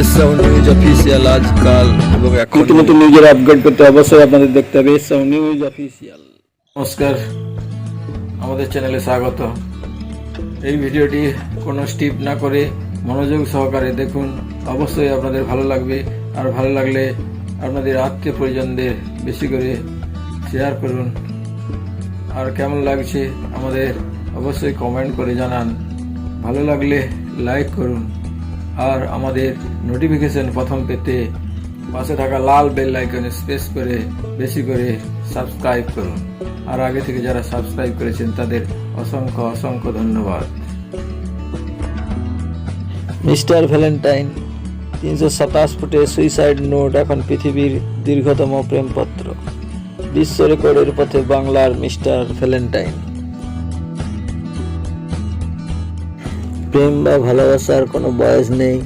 এসরাও news official আজকাল এবং নতুন নতুন নিউজের আপডেট করতে অবশ্যই আপনাদের দেখতে হবে। এসব নিউজ অফিসিয়াল নমস্কার। আমাদের চ্যানেলে স্বাগত। এই ভিডিওটি কোনো স্টিপ না করে মনোযোগ সহকারে দেখুন। অবশ্যই আপনাদের ভালো লাগবে। আর ভালো লাগলে আপনাদের আত্মীয় পরিজনদের বেশি করে শেয়ার করুন। আর কেমন লাগছে আমাদের অবশ্যই কমেন্ট করে জানান। ভালো লাগলে লাইক করুন। আর আমাদের নোটিফিকেশন প্রথম পেতে পাশে থাকা লাল বেল আইকনে স্পেস করে বেশি করে সাবস্ক্রাইব করুন। আর আগে থেকে যারা সাবস্ক্রাইব করেছেন, তাদের অসংখ্য অসংখ্য ধন্যবাদ। মিস্টার ভ্যালেন্টাইন, তিনশো সাতাশ ফুটের সুইসাইড নোট এখন পৃথিবীর দীর্ঘতম প্রেমপত্র। বিশ্ব রেকর্ডের পথে বাংলার মিস্টার ভ্যালেন্টাইন। প্রেম বা ভালোবাসার কোনো বয়স নেই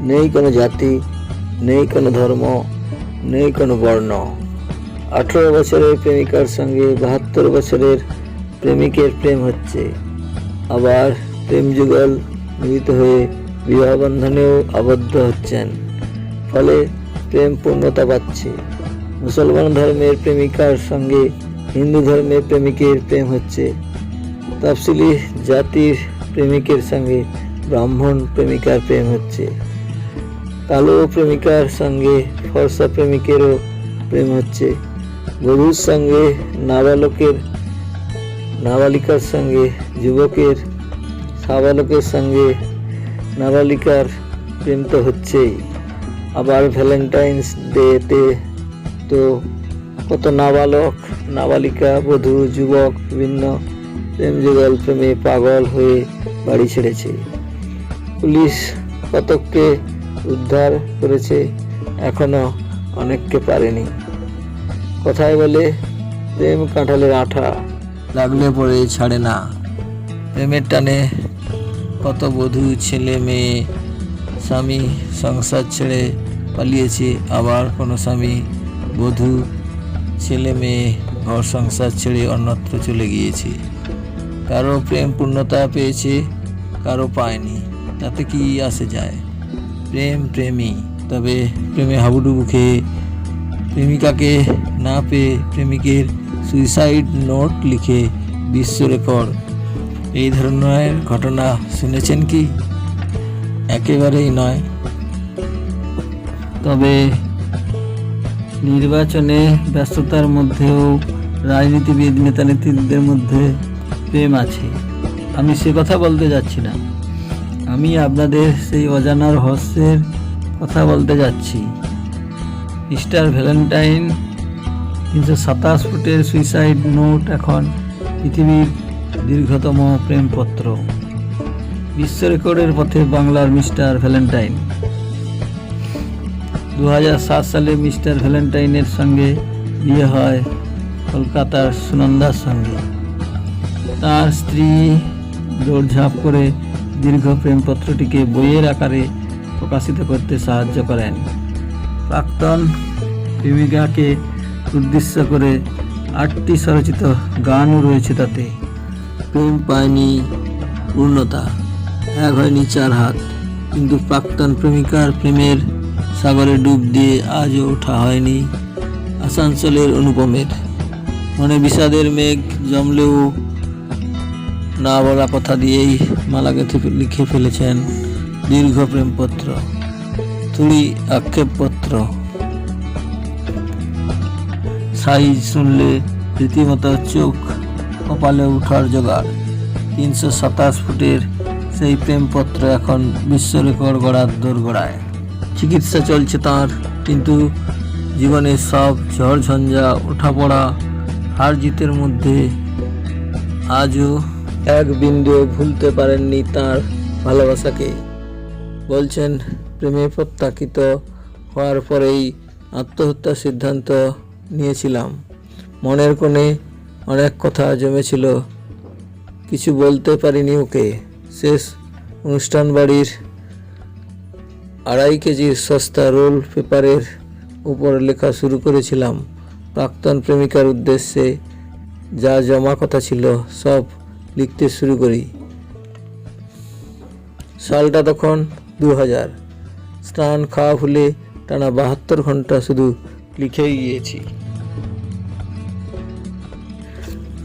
নেই কোনো জাতি, নেই কোনো ধর্ম, নেই কোনো বর্ণ। আঠেরো বছরের প্রেমিকার সঙ্গে বাহাত্তর বছরের প্রেমিকের প্রেম হচ্ছে। আবার প্রেম যুগল মিলিত হয়ে বিবাহ বন্ধনেও আবদ্ধ হচ্ছেন। ফলে প্রেম পূর্ণতা পাচ্ছে। মুসলমান ধর্মের প্রেমিকার সঙ্গে হিন্দু ধর্মের প্রেমিকের প্রেম হচ্ছে। তফসিলি জাতির প্রেমিকের সঙ্গে ব্রাহ্মণ প্রেমিকার প্রেম হচ্ছে। কালো প্রেমিকার সঙ্গে ফর্সা প্রেমিকেরও প্রেম হচ্ছে। গরুর সঙ্গে নাবালকের, নাবালিকার সঙ্গে যুবকের, সাবালকের সঙ্গে নাবালিকার প্রেম তো হচ্ছেই। আবার ভ্যালেন্টাইন্স ডেতে তো কত নাবালক, নাবালিকা, বধূ, যুবক, বিভিন্ন প্রেম যুগল প্রেমে পাগল হয়ে বাড়ি ছেড়েছে। পুলিশ কতককে উদ্ধার করেছে এখনও অনেককে পারেনি। কথায় বলে, প্রেম কাঁঠালের আঠা লাগলে পরে ছাড়ে না। প্রেমের টানে কত বধূ ছেলে মেয়ে, স্বামী সংসার ছেড়ে পালিয়েছে, আবার কোনো স্বামী, বধূ, ছেলে মেয়ে, ঘর সংসার ছেড়ে অন্যত্র চলে গিয়েছে। কারও প্রেম পূর্ণতা পেয়েছে, কারও পায়নি, তাতে কি আসে যায়? প্রেম প্রেমী, তবে প্রেমে হাবুডুবু খেয়ে প্রেমিকাকে না পেয়ে প্রেমিকের সুইসাইড নোট লিখে বিশ্ব রেকর্ড। এই ধরনের ঘটনা শুনেছেন কি? একেবারেই নয়। তবে নির্বাচনে ব্যস্ততার মধ্যেও রাজনীতিবিদ, নেতানেত্রীদের মধ্যে প্রেম আছে। আমি সে কথা বলতে যাচ্ছি না। আমি আপনাদের সেই অজানা রহস্যের কথা বলতে যাচ্ছি। মিস্টার ভ্যালেন্টাইন তিনশো সাতাশ ফুটের সুইসাইড নোট এখন পৃথিবীর দীর্ঘতম প্রেমপত্র। বিশ্ব রেকর্ডের পথে বাংলার মিস্টার ভ্যালেন্টাইন। দু হাজার সাত সালে মিস্টার ভ্যালেন্টাইনের সঙ্গে বিয়ে হয় কলকাতার সুনন্দার সঙ্গে। তার স্ত্রী দৌড়ঝাঁপ করে দীর্ঘ প্রেমপত্রটিকে বইয়ের আকারে প্রকাশিত করতে সাহায্য করেন। প্রাক্তন প্রেমিকাকে উদ্দেশ্য করে আটটি স্বরচিত গানও রয়েছে তাতে। প্রেম পায়নি, পূর্ণতা, এক হয়নি চার হাত। কিন্তু প্রাক্তন প্রেমিকার প্রেমের সাগরে ডুব দিয়ে আজও ওঠা হয়নি আসানসোলের অনুপমের। মনে বিষাদের মেঘ জমলেও না বলা কথা দিয়েই মালাকে লিখে ফেলেছেন দীর্ঘ প্রেমপত্র। তুলি আক্ষেপপত্র। সাইজ শুনলে রীতিমতো চোখ কপালে উঠার জোগাড়। তিনশো সাতাশ ফুটের সেই প্রেমপত্র এখন বিশ্ব রেকর্ড গড়ার দোরগোড়ায়। চিকিৎসা চলছে তার, কিন্তু জীবনের সব ঝড় ঝঞ্ঝা ওঠাপড়া, হার জিতের মধ্যে আজও এক বিন্দু ভুলতে পারেননি তার ভালোবাসাকে। বলছেন, প্রেমে প্রত্যাখিত হওয়ার পরেই আত্মহত্যার সিদ্ধান্ত নিয়েছিলাম। মনের কোণে অনেক কথা জমেছিল। কিছু বলতে পারিনি ওকে। শেষ অনুষ্ঠান বাড়ির আড়াই কেজির সস্তা রোল পেপারের উপর লেখা শুরু করেছিলাম। প্রাক্তন প্রেমিকার উদ্দেশ্যে যা জমা কথা ছিল সব লিখতে শুরু করি। সালটা তখন দু হাজার স্নান খাওয়া ভুলে টানা বাহাত্তর ঘণ্টা শুধু লিখেই গিয়েছি।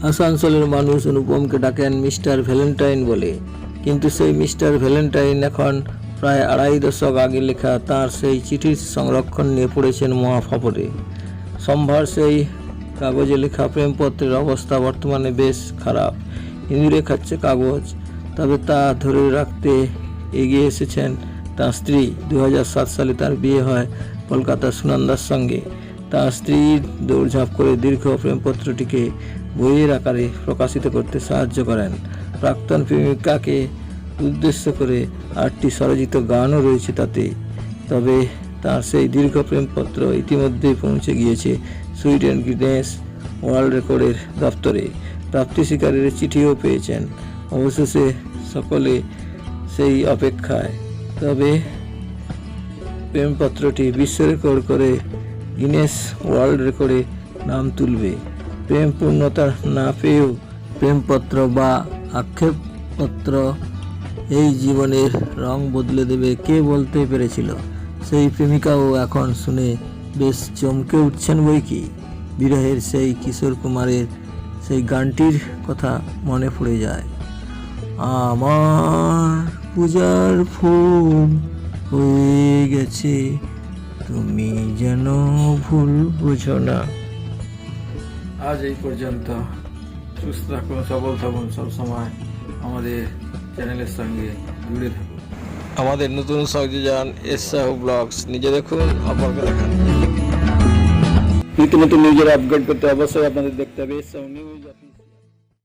আসানসোলের মানুষ অনুপমকে ডাকেন মিস্টার ভ্যালেন্টাইন বলে। কিন্তু সেই মিস্টার ভ্যালেন্টাইন এখন প্রায় আড়াই দশক আগে লেখা তার সেই চিঠির সংরক্ষণ নিয়ে পড়েছেন মহাফপরে। সম্ভার সেই কাগজে লেখা প্রেমপত্রের অবস্থা বর্তমানে বেশ খারাপ। ইঁদুরে খাচ্ছে কাগজ। তবে তা ধরে রাখতে এগিয়ে এসেছেন তার স্ত্রী। দু হাজার সাত সালে তার বিয়ে হয় কলকাতার সুনন্দার সঙ্গে। তার স্ত্রী দৌড়ঝাঁপ করে দীর্ঘ প্রেমপত্রটিকে বইয়ের আকারে প্রকাশিত করতে সাহায্য করেন। প্রাক্তন প্রেমিকাকে উদ্দেশ্য করে আটটি স্বরচিত গানও রয়েছে তাতে। তবে তার সেই দীর্ঘ প্রেমপত্র ইতিমধ্যেই পৌঁছে গিয়েছে সুইডেন গিনেস ওয়ার্ল্ড রেকর্ডের দপ্তরে। প্রাপ্তি শিকারের চিঠিও পেয়েছেন। অবশেষে সকলে সেই অপেক্ষায়। তবে প্রেমপত্রটি বিশ্ব রেকর্ড করে গিনেস ওয়ার্ল্ড রেকর্ডে নাম তুলবে। প্রেম পূর্ণতা না পেয়েও প্রেমপত্র বা আক্ষেপপত্র এই জীবনের রং বদলে দেবে কে বলতে পেরেছিল? সেই প্রেমিকাও এখন শুনে বেশ চমকে উঠছেন বই কি বিরহের সেই কিশোর কুমারের সেই গানটির কথা মনে পড়ে যায়। আমার পূজার ফুল হয়ে গেছে তুমি যেন ভুল বুঝো না। আজ এই পর্যন্ত। সুস্থ থাকুন সবল থাকুন সবসময় আমাদের চ্যানেলের সঙ্গে জুড়ে থাকুন। আমাদের নতুন সংযোজন এস সাহু ব্লগস। নিজে দেখুন অপরকে দেখান। নিত্য নতুন নিউজের আপগ্রেড করতে অবশ্যই আপনাদের দেখতে হবে এস নিউজ